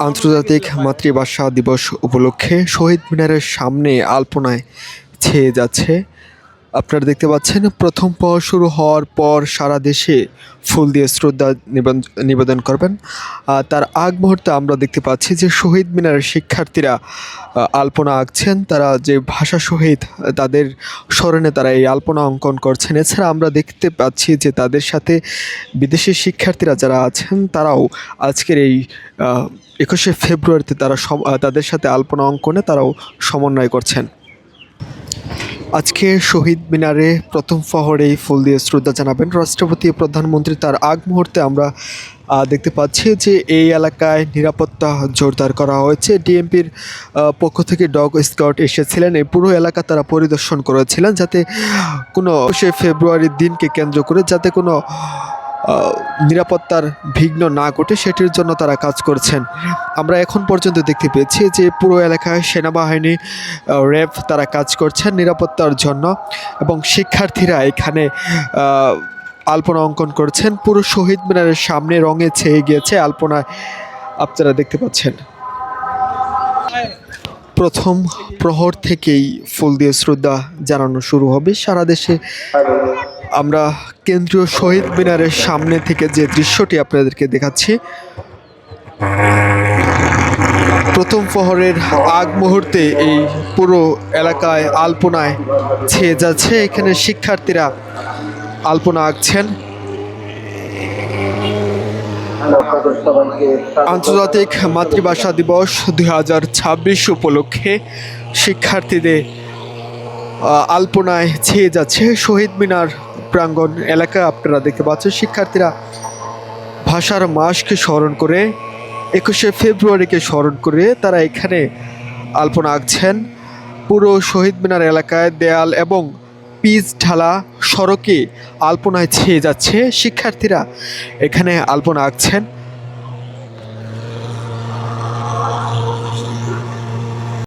আন্তর্জাতিক মাতৃভাষা দিবস উপলক্ষে শহীদ মিনারের সামনে আলপনায় ছেয়ে যাচ্ছে আপনারা দেখতে পাচ্ছেন, প্রথম পর শুরু হওয়ার পর সারা দেশে ফুল দিয়ে শ্রদ্ধা নিবেদন করবেন। তার আগ মুহূর্তে আমরা দেখতে পাচ্ছি যে শহীদ মিনারের শিক্ষার্থীরা আলপনা আঁকছেন। তারা যে ভাষা শহীদ, তাদের স্মরণে তারা এই আলপনা অঙ্কন করছেন। এছাড়া আমরা দেখতে পাচ্ছি যে তাদের সাথে বিদেশি শিক্ষার্থীরা যারা আছেন, তারাও আজকের এই একুশে ফেব্রুয়ারিতে তারা তাদের সাথে আলপনা অঙ্কনে তারাও সমন্বয় করছেন। আজকে শহীদ মিনারে প্রথম ফহরেই ফুল দিয়ে শ্রদ্ধা জানাবেন রাষ্ট্রপতি প্রধানমন্ত্রী। তার আগ মুহূর্তে আমরা দেখতে পাচ্ছি যে এই এলাকায় নিরাপত্তা জোরদার করা হয়েছে। ডিএমপির পক্ষ থেকে ডগ স্কাউট এসেছিলেন। এই পুরো এলাকা তারা পরিদর্শন করেছিলেন যাতে কোনো সে ফেব্রুয়ারির দিনকে কেন্দ্র করে যাতে কোনো নিরাপত্তার বিঘ্ন না ঘটে সেটির জন্য তারা কাজ করছেন। আমরা এখন পর্যন্ত দেখতে পেয়েছি যে পুরো এলাকায় সেনাবাহিনী র্যাব তারা কাজ করছেন নিরাপত্তার জন্য এবং শিক্ষার্থীরা এখানে আলপনা অঙ্কন করছেন। পুরো শহীদ মিনারের সামনে রঙে ছেয়ে গিয়েছে আলপনায় আপনারা দেখতে পাচ্ছেন। প্রথম প্রহর থেকেই ফুল দিয়ে শ্রদ্ধা জানানো শুরু হবে। সারা দেশে আমরা কেন্দ্রীয় শহীদ মিনারের সামনে থেকে যে দৃশ্যটি আপনাদেরকে দেখাচ্ছি, প্রথম প্রহরের আগ মুহূর্তে এই পুরো এলাকায় আলপনায় ছেয়ে যাচ্ছে। এখানে শিক্ষার্থীরা আলপনা আঁকছেন। আন্তর্জাতিক মাতৃভাষা দিবস দুই হাজার ছাব্বিশ উপলক্ষে শিক্ষার্থীদের আলপনায় ছেয়ে যাচ্ছে। শহীদ মিনার প্রাঙ্গণ এলাকা আপনারা দেখতে পাচ্ছেন। শিক্ষার্থীরা ভাষার মাসকে স্মরণ করে একুশে ফেব্রুয়ারিকে স্মরণ করে তারা এখানে আলপনা আঁকছেন। পুরো শহীদ মিনার এলাকায় দেয়াল এবং পিচ ঢালা সড়কে আলপনায় ছেয়ে যাচ্ছে। শিক্ষার্থীরা এখানে আলপনা আঁকছেন।